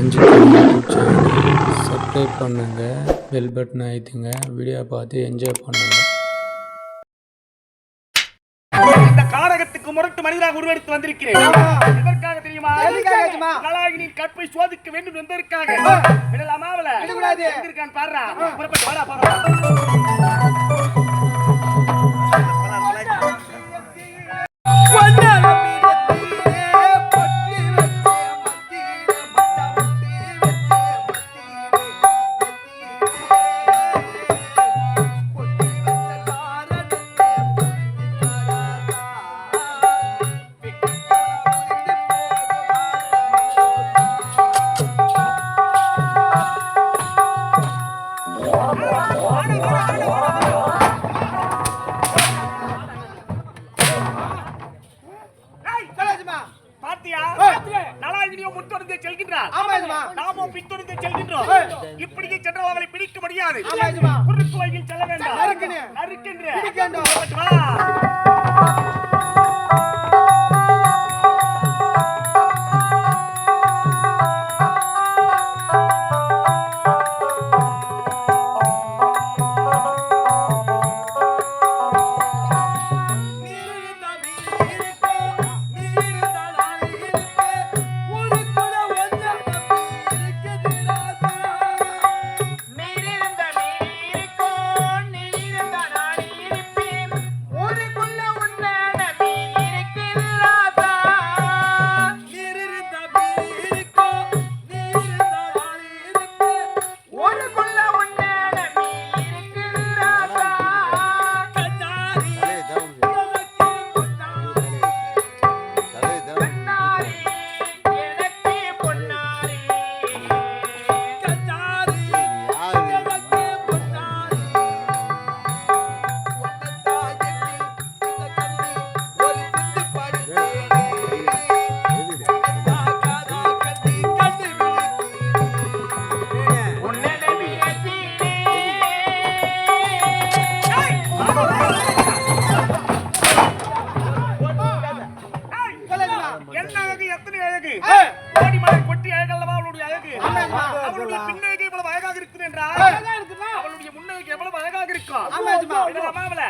மஞ்சுக்கணி YouTube சேனலை subscribe பண்ணுங்கள் bell button அழுத்துங்க வீடியோ பார்த்து என்ஜாய் பண்ணுங்கள் இந்த காரகத்துக்கு முரட்டு மனிதராக உருவெடுத்து வந்திருக்கிறேன். எதற்காக தெரியுமா? நலாகினின் கற்பை சோதிக்க வேண்டும் என்பதற்காக. விடலாமா அவள? விடக்கூடாது. இருக்கான் பாடுறா புறப்பட்டு வாடா போகலாம் பாத்தியா? நலாகினியோ முன்தொடர்ந்து செல்கின்றார். நாமோ பின்தொடர்ந்து செல்கின்றோம். இப்படியே சென்றால் அவளை பிடிக்க முடியாது. குறுக்கு வழியில் செல்ல வேண்டாம். நறுக்கின்ற. கோடி மலர் கொட்டி அழகல்லவா அவளுடைய அழகு. அவளுடைய பின்னழகு இவ்வளவு அழகாக இருக்குது என்றால் அவளுடைய முன்னழகு எவ்வளவு அழகாக இருக்கும்? அவளை?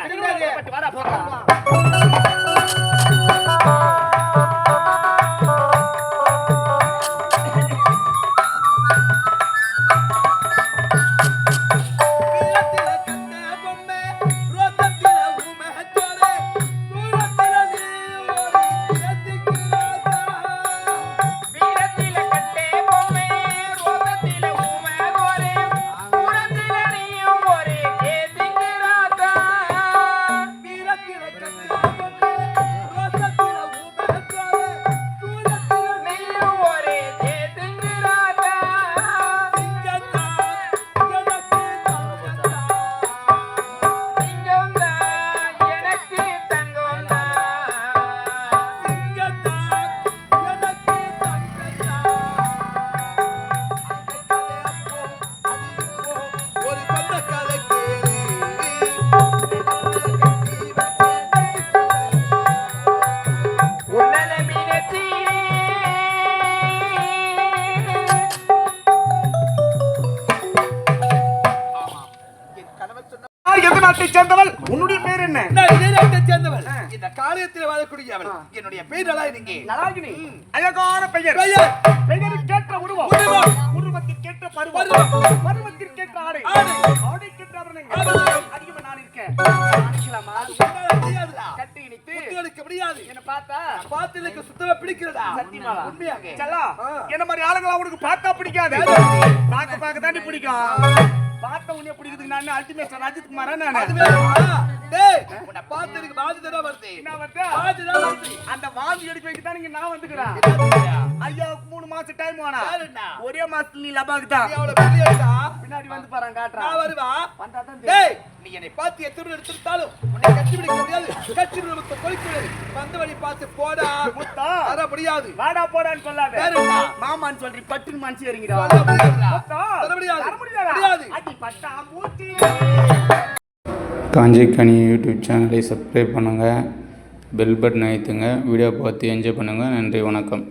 என்ன? இந்த காரியத்தில் வாழக்கூடியவள் என்னுடைய பேர் நீங்க நலாகினி. அழகான பெயர். பெயர். பெயருக்கேற்ற உருவம். உருவம். உருவத்திற்கேற்ற பருவம். பருவத்திற்கேற்ற ஆடை. ஆடை. ஆடைக்கேற்ற ஆபரணங்கள். ஆபரணங்கள். அதிகமா நான் இருக்கேன். அணிக்கலாமா? கட்டி இணைத்து. முடியாது. என்ன பார்த்தா? பார்த்து எனக்கு சுத்தமா பிடிக்கிறதா? உண்மையாக ஆ. என்ன மாதிரி ஆளுங்களா உனக்கு பார்த்தா பிடிக்காது? பார்க்க பார்க்க தாண்டி பிடிக்கும். பார்த்த உடனே பிடிக்கிறதுக்கு நான் அல்டிமேட் அஜித் குமாரா நானு? டேய், உன்னை பார்த்து எனக்கு பாதி தடவை வருது. என்ன வருது? தடவை வருது. அந்த வாந்தி எடுக்க வைக்க தான் நீங்க நான் வந்துக்கிறேன். என்னதுயா? ஐயா மூணு மாசம் டைம் வேணா? ஒரே மாசத்துல நீ லபாக்கு தான்? பின்னாடி வந்து நான் காட்டுறான் வருவா? வந்தா தான் டேய் நீ என்னை பார்த்து எத்தனை எடுத்துட்டாலும் உன்னை கட்டி பிடிக்க முடியாது. கட்டி பிடிக்க கொலிக்க முடியாது வந்த வழி பார்த்து போடா. முத்தா. தர முடியாது. வாடா போடான்னு சொல்லாத? மாமான்னு சொல்றி பட்டுன்னு மனசு. முத்தா. தர முடியாது. தர முடியாதா? முடியாது. அடி பட்டா மூச்சி காஞ்சிக்கனி யூடியூப் சேனலை சப்ஸ்கிரைப் பண்ணுங்கள் பெல் பட்டன் அழுத்துங்க வீடியோ பார்த்து என்ஜாய் பண்ணுங்கள் நன்றி வணக்கம்.